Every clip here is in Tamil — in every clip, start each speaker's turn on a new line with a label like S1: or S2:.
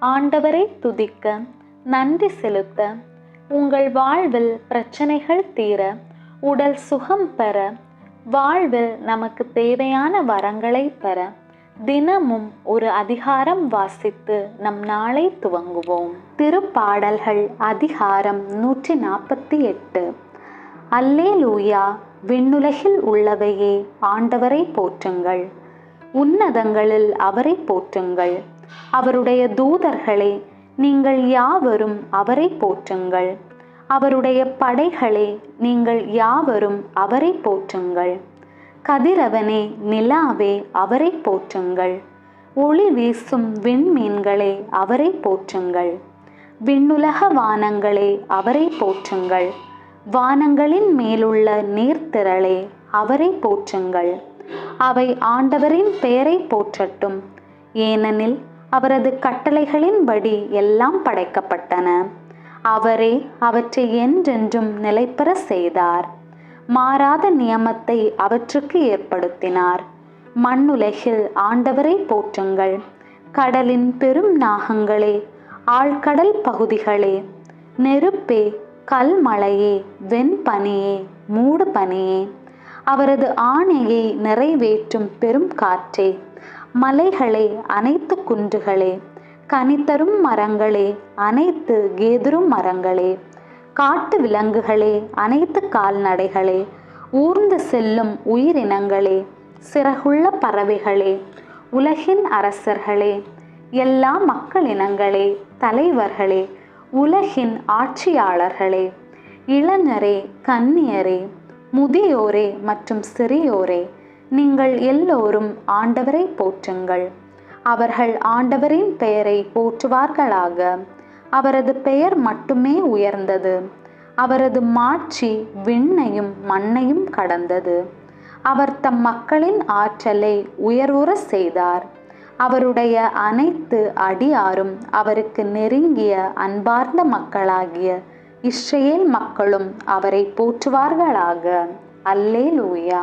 S1: ஆண்டவரை துதிக்க நன்றி செலுத்த உங்கள் வாழ்வில் பிரச்சனைகள் தீர உடல் சுகம் பெற வாழ்வில் நமக்கு தேவையான வரங்களை பெற தினமும் ஒரு அதிகாரம் வாசித்து நம் நாளை துவங்குவோம். திருப்பாடல்கள் அதிகாரம் நூற்றி நாற்பத்தி எட்டு. அல்லே லூயா விண்ணுலகில் உள்ளவையே ஆண்டவரை போற்றுங்கள். உன்னதங்களில் அவரை போற்றுங்கள். அவருடைய தூதர்களே நீங்கள் யாவரும் அவரை போற்றுங்கள். அவருடைய படைகளே நீங்கள் யாவரும் அவரை போற்றுங்கள். கதிரவனே நிலாவே அவரை போற்றுங்கள். ஒளி வீசும் விண்மீன்களே அவரை போற்றுங்கள். விண்ணுலக வானங்களே அவரை போற்றுங்கள். வானங்களின் மேலுள்ள நீர்த்திரளே அவரை போற்றுங்கள். அவை ஆண்டவரின் பெயரை போற்றட்டும். ஏனெனில் அவரது கட்டளைகளின்படி எல்லாம் படைக்கப்பட்டன. அவரே அவற்றை என்றென்றும் நிலைப்பெற செய்தார். மாறாத நியமத்தை அவற்றுக்கு ஏற்படுத்தினார். மண்ணுலகில் ஆண்டவரை போற்றுங்கள். கடலின் பெரும் நாகங்களே ஆழ்கடல் பகுதிகளே நெருப்பே கல்மலையே வெண்பனியே மூடு பனியே அவரது ஆணையை நிறைவேற்றும் பெரும் காற்றே மலைகளே அனைத்து குன்றுகளே கனித்தரும் மரங்களே அனைத்து கேதுரும் மரங்களே காட்டு விலங்குகளே அனைத்து கால்நடைகளே ஊர்ந்து செல்லும் உயிரினங்களே சிறகுள்ள பறவைகளே உலகின் அரசர்களே எல்லா மக்களினங்களே தலைவர்களே உலகின் ஆட்சியாளர்களே இளைஞரே கன்னியரே முதியோரே மற்றும் சிறியோரே நீங்கள் எல்லோரும் ஆண்டவரை போற்றுங்கள். அவர்கள் ஆண்டவரின் பெயரை போற்றுவார்களாக. அவரது பெயர் மட்டுமே உயர்ந்தது. அவரது மாட்சி விண்ணையும் மண்ணையும் கடந்தது. அவர் தம் மக்களின் ஆற்றலை உயர்வுற செய்தார். அவருடைய அனைத்து அடியாரும் அவருக்கு நெருங்கிய அன்பார்ந்த மக்களாகிய இஸ்ரேல் மக்களும் அவரை போற்றுவார்களாக. அல்லே லூயா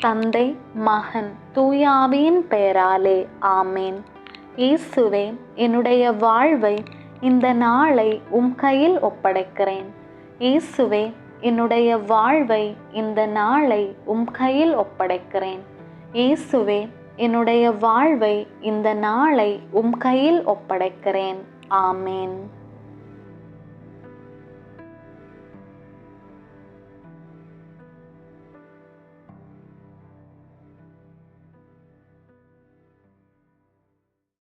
S1: தந்தை மகன் தூயாவியின் பெயராலே ஆமேன். இயேசுவே என்னுடைய வாழ்வை இந்த நாளை உம் கையில் ஒப்படைக்கிறேன். இயேசுவே என்னுடைய வாழ்வை இந்த நாளை உம் கையில் ஒப்படைக்கிறேன். இயேசுவே என்னுடைய வாழ்வை இந்த நாளை உம் கையில் ஒப்படைக்கிறேன். ஆமேன்.